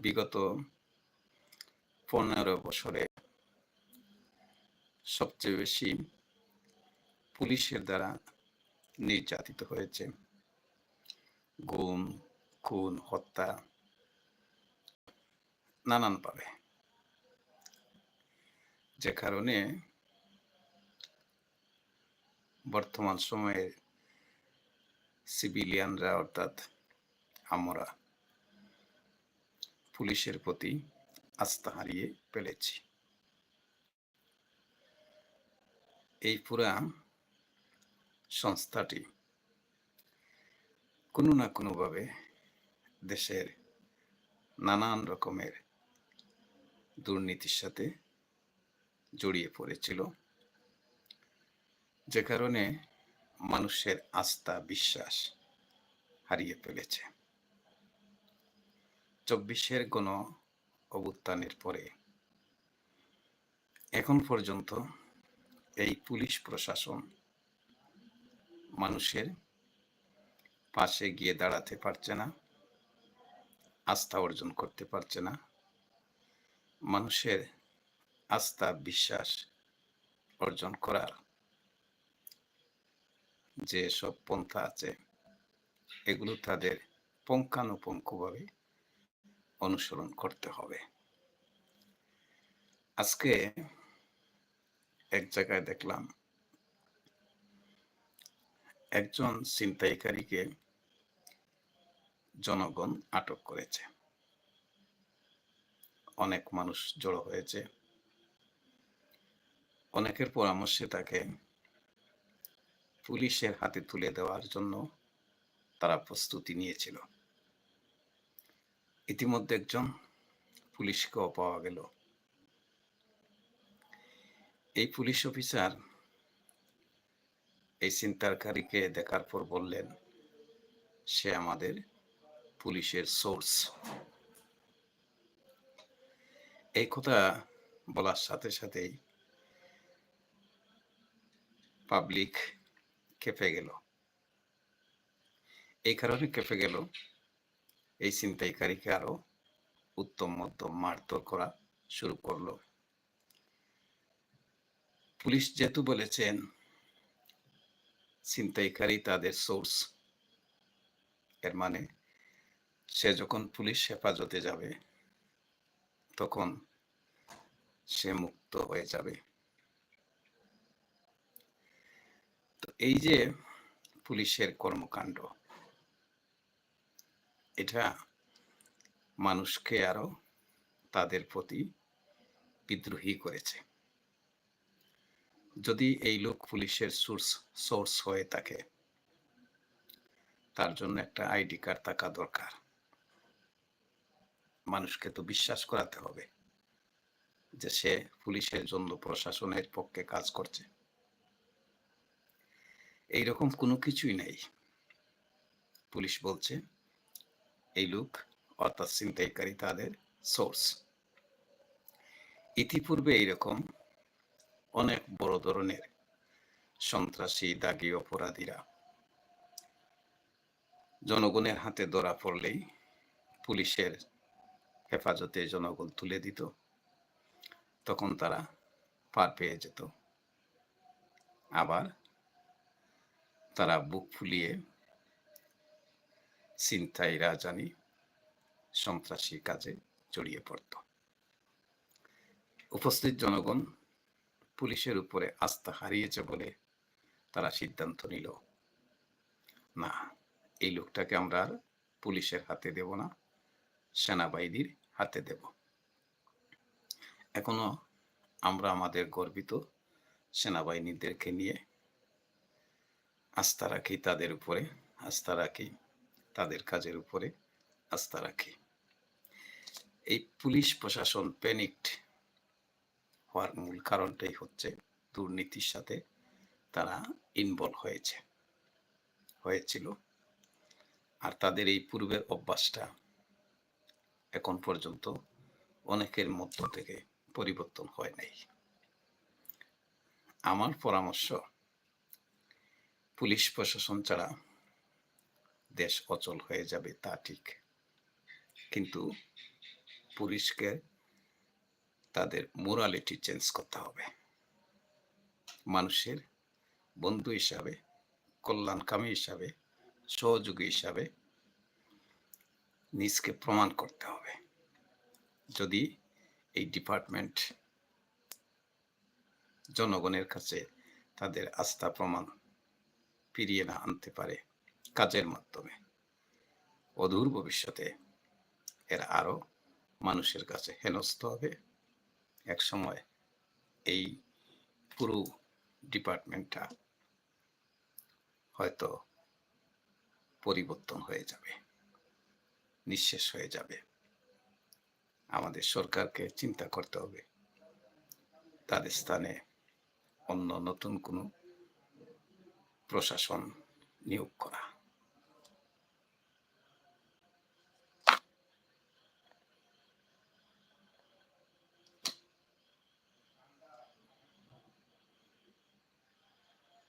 বিগত পনেরো বছরে সবচেয়ে বেশি পুলিশের দ্বারা নির্যাতিত হয়েছে। গুম, খুন, হত্যা নানানভাবে যে কারণে বর্তমান সময়ে সিভিলিয়ানরা অর্থাৎ আমরা পুলিশের প্রতি আস্থা হারিয়ে ফেলেছি। এই পুরা সংস্থাটি কোনো না কোনোভাবে দেশের নানান রকমের দুর্নীতির সাথে জড়িয়ে পড়েছিল। যে কারণে মানুষের আস্থা, বিশ্বাস হারিয়ে ফেলেছে। চব্বিশের গণ অভ্যুত্থানের পরে। এখন পর্যন্ত এই পুলিশ প্রশাসন মানুষের পাশে গিয়ে দাঁড়াতে পারছে না, আস্থা অর্জন করতে পারছে না। মানুষের আস্থা, বিশ্বাস অর্জন করার যে সব পন্থা আছে, এগুলো তাদের পুঙ্খানুপুঙ্খভাবে অনুসরণ করতে হবে। আজকে এক জায়গায় দেখলাম একজন ছিনতাইকারীকে জনগণ আটক করেছে। অনেক মানুষ জড়ো হয়েছে। অনেকের পরামর্শে তাকে পুলিশের হাতে তুলে দেওয়ার জন্য তারা প্রস্তুতি নিয়েছিল। ইতিমধ্যে একজন পুলিশকেও পাওয়া গেল। এই পুলিশ অফিসার এই চিন্তাকারীকে দেখার পর বললেন, সে আমাদের পুলিশের সোর্স। এই কথা বলার সাথে সাথেই পাবলিক কেঁপে গেল। এই কারণে কেঁপে গেল এই ছিনতাইকারীকে আরও উত্তম মধ্যম মারধর করা শুরু করল। পুলিশ যেহেতু বলেছেন, ছিনতাইকারী তাদের সোর্স, এর মানে সে যখন পুলিশ হেফাজতে যাবে, তখন সে মুক্ত হয়ে যাবে। তো এই যে পুলিশের কর্মকাণ্ড এটা মানুষকে আরও তাদের প্রতি বিদ্রোহী করেছে। যদি এই লোক পুলিশের সোর্স সোর্স হয়ে থাকে, তার জন্য একটা আইডি কার্ড থাকা দরকার। মানুষকে তো বিশ্বাস করাতে হবে যে সে পুলিশের জন্য প্রশাসনের পক্ষে কাজ করছে। এইরকম কোনো কিছুই নেই। পুলিশ বলছে এই লোক, অর্থাৎ ছিনতাইকারী তাদের সোর্স ইতিপূর্বে এইরকম অনেক বড় ধরনের সন্ত্রাসী, দাগি অপরাধীরা জনগণের হাতে ধরা পড়লেই পুলিশের হেফাজতে জনগণ তুলে দিত। তখন তারা পার পেয়ে যেত। আবার তারা বুক ফুলিয়ে চিন্তাই রাজানি সন্ত্রাসী কাজে জড়িয়ে পড়ত। উপস্থিত জনগণ পুলিশের উপরে আস্থা হারিয়েছে বলে তারা সিদ্ধান্ত নিল। না, এই লোকটাকে আমরা আর পুলিশের হাতে দেব না, সেনাবাহিনীর হাতে দেব। এখনও আমরা আমাদের গর্বিত সেনাবাহিনীদেরকে নিয়ে আস্থা রাখি, তাদের উপরে আস্থা রাখি। তাদের কাজের উপরে আস্থা রাখি। এই পুলিশ প্রশাসন প্যানিকড হওয়ার মূল কারণটাই হচ্ছে দুর্নীতির সাথে তারা ইনভলভ হয়েছে। হয়েছিল। আর তাদের এই পূর্বের অভ্যাসটা এখন পর্যন্ত অনেকের মধ্য থেকে পরিবর্তন হয় নাই। আমার পরামর্শ, পুলিশ প্রশাসন ছাড়া দেশ অচল হয়ে যাবে, তা ঠিক। কিন্তু পুলিশকে তাদের মোরালিটি চেঞ্জ করতে হবে। মানুষের বন্ধু হিসাবে, কল্যাণকামী হিসাবে, সহযোগী হিসাবে নিজকে প্রমাণ করতে হবে। যদি এই ডিপার্টমেন্ট জনগণের কাছে তাদের আস্থা প্রমাণ ফিরিয়ে না আনতে পারে কাজের মাধ্যমে। অদূর ভবিষ্যতে এর আরও মানুষের কাছে হেনস্থ হবে। এক সময় এই পুরো ডিপার্টমেন্টটা হয়তো পরিবর্তন হয়ে যাবে, নিঃশেষ হয়ে যাবে। আমাদের সরকারকে চিন্তা করতে হবে। তাদের স্থানে অন্য নতুন কোনো প্রশাসন নিয়োগ করা।